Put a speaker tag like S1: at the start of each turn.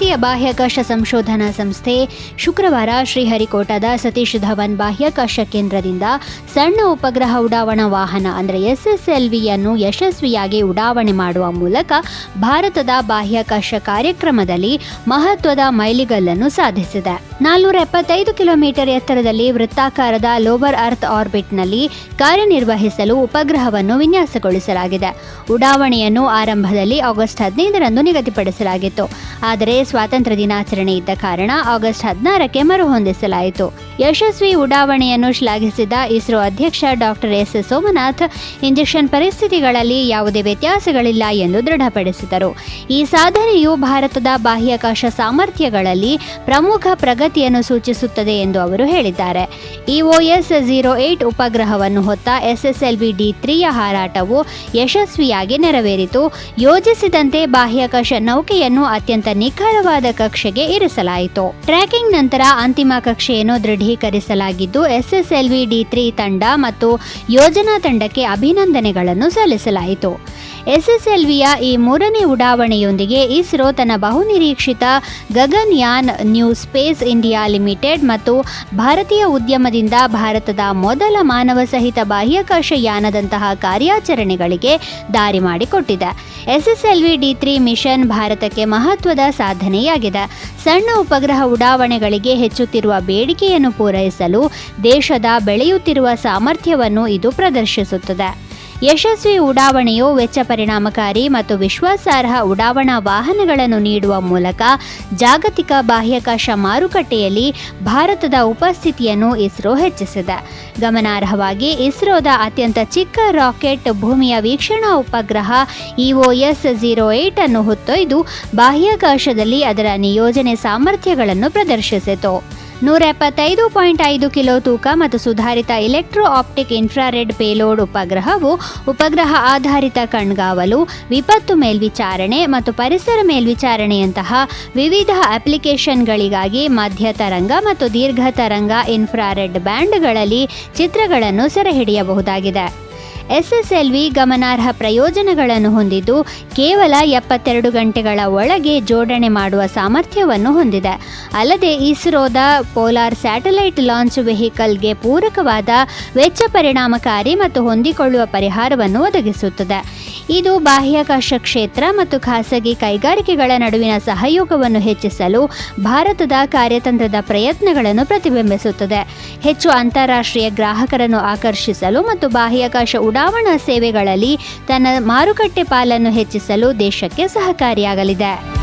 S1: ಭಾರತೀಯ ಬಾಹ್ಯಾಕಾಶ ಸಂಶೋಧನಾ ಸಂಸ್ಥೆ ಶುಕ್ರವಾರ ಶ್ರೀಹರಿಕೋಟದ ಸತೀಶ್ ಧವನ್ ಬಾಹ್ಯಾಕಾಶ ಕೇಂದ್ರದಿಂದ ಸಣ್ಣ ಉಪಗ್ರಹ ಉಡಾವಣಾ ವಾಹನ, ಅಂದರೆ ಎಸ್ಎಸ್ಎಲ್ವಿಯನ್ನು ಯಶಸ್ವಿಯಾಗಿ ಉಡಾವಣೆ ಮಾಡುವ ಮೂಲಕ ಭಾರತದ ಬಾಹ್ಯಾಕಾಶ ಕಾರ್ಯಕ್ರಮದಲ್ಲಿ ಮಹತ್ವದ ಮೈಲಿಗಲ್ಲನ್ನು ಸಾಧಿಸಿದೆ. ನಾಲ್ನೂರ ಎಪ್ಪತ್ತೈದು ಕಿಲೋಮೀಟರ್ ಎತ್ತರದಲ್ಲಿ ವೃತ್ತಾಕಾರದ ಲೋವರ್ ಅರ್ತ್ ಆರ್ಬಿಟ್ನಲ್ಲಿ ಕಾರ್ಯನಿರ್ವಹಿಸಲು ಉಪಗ್ರಹವನ್ನು ವಿನ್ಯಾಸಗೊಳಿಸಲಾಗಿದೆ. ಉಡಾವಣೆಯನ್ನು ಆರಂಭದಲ್ಲಿ ಆಗಸ್ಟ್ ಹದಿನೈದರಂದು ನಿಗದಿಪಡಿಸಲಾಗಿತ್ತು. ಆದರೆ ಸ್ವಾತಂತ್ರ್ಯ ದಿನಾಚರಣೆ ಇದ್ದ ಕಾರಣ ಆಗಸ್ಟ್ ಹದಿನಾರಕ್ಕೆ ಮರುಹೊಂದಿಸಲಾಯಿತು ಯಶಸ್ವಿ ಉಡಾವಣೆಯನ್ನು ಶ್ಲಾಘಿಸಿದ ಇಸ್ರೋ ಅಧ್ಯಕ್ಷ ಡಾಕ್ಟರ್ ಎಸ್ ಸೋಮನಾಥ್, ಇಂಜೆಕ್ಷನ್ ಪರಿಸ್ಥಿತಿಗಳಲ್ಲಿ ಯಾವುದೇ ವ್ಯತ್ಯಾಸಗಳಿಲ್ಲ ಎಂದು ದೃಢಪಡಿಸಿದರು. ಈ ಸಾಧನೆಯು ಭಾರತದ ಬಾಹ್ಯಾಕಾಶ ಸಾಮರ್ಥ್ಯಗಳಲ್ಲಿ ಪ್ರಮುಖ ಪ್ರಗತಿಯನ್ನು ಸೂಚಿಸುತ್ತದೆ ಎಂದು ಅವರು ಹೇಳಿದ್ದಾರೆ. ಇಒಎಸ್ ಝೀರೋ ಏಟ್ ಉಪಗ್ರಹವನ್ನು ಹೊತ್ತ ಎಸ್ಎಸ್ಎಲ್ವಿ ಡಿ ತ್ರೀಯ ಹಾರಾಟವು ಯಶಸ್ವಿಯಾಗಿ ನೆರವೇರಿತು. ಯೋಜಿಸಿದಂತೆ ಬಾಹ್ಯಾಕಾಶ ನೌಕೆಯನ್ನು ಅತ್ಯಂತ ನಿಖರವಾದ ಕಕ್ಷೆಗೆ ಇರಿಸಲಾಯಿತು. ಟ್ರ್ಯಾಕಿಂಗ್ ನಂತರ ಅಂತಿಮ ಕಕ್ಷೆಯನ್ನು ದೃಢೀಕರಿಸಲಾಗಿದ್ದು, ಎಸ್ಎಸ್ಎಲ್ವಿ ಡಿ ತ್ರೀ ತಂಡ ಮತ್ತು ಯೋಜನಾ ತಂಡಕ್ಕೆ ಅಭಿನಂದನೆಗಳನ್ನು ಸಲ್ಲಿಸಲಾಯಿತು. ಎಸ್ಎಸ್ಎಲ್ವಿಯ ಈ ಮೂರನೇ ಉಡಾವಣೆಯೊಂದಿಗೆ ಇಸ್ರೋ ತನ್ನ ಬಹುನಿರೀಕ್ಷಿತ Gaganyaan new space India limited ಮತ್ತು ಭಾರತೀಯ ಉದ್ಯಮದಿಂದ ಭಾರತದ ಮೊದಲ ಮಾನವ ಸಹಿತ ಬಾಹ್ಯಾಕಾಶ ಯಾನದಂತಹ ಕಾರ್ಯಾಚರಣೆಗಳಿಗೆ ದಾರಿ ಮಾಡಿಕೊಟ್ಟಿದೆ. ಎಸ್ಎಸ್ಎಲ್ವಿ ಡಿ ತ್ರೀ ಮಿಷನ್ ಭಾರತಕ್ಕೆ ಮಹತ್ವದ ಸಾಧನೆಯಾಗಿದೆ. ಸಣ್ಣ ಉಪಗ್ರಹ ಉಡಾವಣೆಗಳಿಗೆ ಹೆಚ್ಚುತ್ತಿರುವ ಬೇಡಿಕೆಯನ್ನು ಪೂರೈಸಲು ದೇಶದ ಬೆಳೆಯುತ್ತಿರುವ ಸಾಮರ್ಥ್ಯವನ್ನು ಇದು ಪ್ರದರ್ಶಿಸುತ್ತದೆ. ಯಶಸ್ವಿ ಉಡಾವಣೆಯು ವೆಚ್ಚ ಪರಿಣಾಮಕಾರಿ ಮತ್ತು ವಿಶ್ವಾಸಾರ್ಹ ಉಡಾವಣಾ ವಾಹನಗಳನ್ನು ನೀಡುವ ಮೂಲಕ ಜಾಗತಿಕ ಬಾಹ್ಯಾಕಾಶ ಮಾರುಕಟ್ಟೆಯಲ್ಲಿ ಭಾರತದ ಉಪಸ್ಥಿತಿಯನ್ನು ಇಸ್ರೋ ಹೆಚ್ಚಿಸಿದೆ. ಗಮನಾರ್ಹವಾಗಿ, ಇಸ್ರೋದ ಅತ್ಯಂತ ಚಿಕ್ಕ ರಾಕೆಟ್ ಭೂಮಿಯ ವೀಕ್ಷಣಾ ಉಪಗ್ರಹ ಇಒಎಸ್ ಝೀರೋ ಏಟ್ ಅನ್ನು ಹೊತ್ತೊಯ್ದು ಬಾಹ್ಯಾಕಾಶದಲ್ಲಿ ಅದರ ನಿಯೋಜನೆ ಸಾಮರ್ಥ್ಯಗಳನ್ನು ಪ್ರದರ್ಶಿಸಿತು. ನೂರ ಎಪ್ಪತ್ತೈದು ಪಾಯಿಂಟ್ ಐದು ಕಿಲೋ ತೂಕ ಮತ್ತು ಸುಧಾರಿತ ಎಲೆಕ್ಟ್ರೋ ಆಪ್ಟಿಕ್ ಇನ್ಫ್ರಾರೆಡ್ ಪೇಲೋಡ್ ಉಪಗ್ರಹವು ಉಪಗ್ರಹ ಆಧಾರಿತ ಕಣ್ಗಾವಲು, ವಿಪತ್ತು ಮೇಲ್ವಿಚಾರಣೆ ಮತ್ತು ಪರಿಸರ ಮೇಲ್ವಿಚಾರಣೆಯಂತಹ ವಿವಿಧ ಅಪ್ಲಿಕೇಶನ್ಗಳಿಗಾಗಿ ಮಧ್ಯ ತರಂಗ ಮತ್ತು ದೀರ್ಘ ತರಂಗ ಇನ್ಫ್ರಾರೆಡ್ ಬ್ಯಾಂಡ್ಗಳಲ್ಲಿ ಚಿತ್ರಗಳನ್ನು ಸೆರೆಹಿಡಿಯಬಹುದಾಗಿದೆ. ಎಸ್ಎಸ್ಎಲ್ವಿ ಗಮನಾರ್ಹ ಪ್ರಯೋಜನಗಳನ್ನು ಹೊಂದಿದ್ದು ಕೇವಲ ಎಪ್ಪತ್ತೆರಡು ಗಂಟೆಗಳ ಒಳಗೆ ಜೋಡಣೆ ಮಾಡುವ ಸಾಮರ್ಥ್ಯವನ್ನು ಹೊಂದಿದೆ. ಅಲ್ಲದೆ ಇಸ್ರೋದ ಪೋಲಾರ್ ಸ್ಯಾಟಲೈಟ್ ಲಾಂಚ್ ವೆಹಿಕಲ್ಗೆ ಪೂರಕವಾದ ವೆಚ್ಚ ಪರಿಣಾಮಕಾರಿ ಮತ್ತು ಹೊಂದಿಕೊಳ್ಳುವ ಪರಿಹಾರವನ್ನು ಒದಗಿಸುತ್ತದೆ. ಇದು ಬಾಹ್ಯಾಕಾಶ ಕ್ಷೇತ್ರ ಮತ್ತು ಖಾಸಗಿ ಕೈಗಾರಿಕೆಗಳ ನಡುವಿನ ಸಹಯೋಗವನ್ನು ಹೆಚ್ಚಿಸಲು ಭಾರತದ ಕಾರ್ಯತಂತ್ರದ ಪ್ರಯತ್ನಗಳನ್ನು ಪ್ರತಿಬಿಂಬಿಸುತ್ತದೆ. ಹೆಚ್ಚು ಅಂತಾರಾಷ್ಟ್ರೀಯ ಗ್ರಾಹಕರನ್ನು ಆಕರ್ಷಿಸಲು ಮತ್ತು ಬಾಹ್ಯಾಕಾಶ ಉಡಾವಣಾ ಸೇವೆಗಳಲ್ಲಿ ತನ್ನ ಮಾರುಕಟ್ಟೆ ಪಾಲನ್ನು ಹೆಚ್ಚಿಸಲು ದೇಶಕ್ಕೆ ಸಹಕಾರಿಯಾಗಲಿದೆ.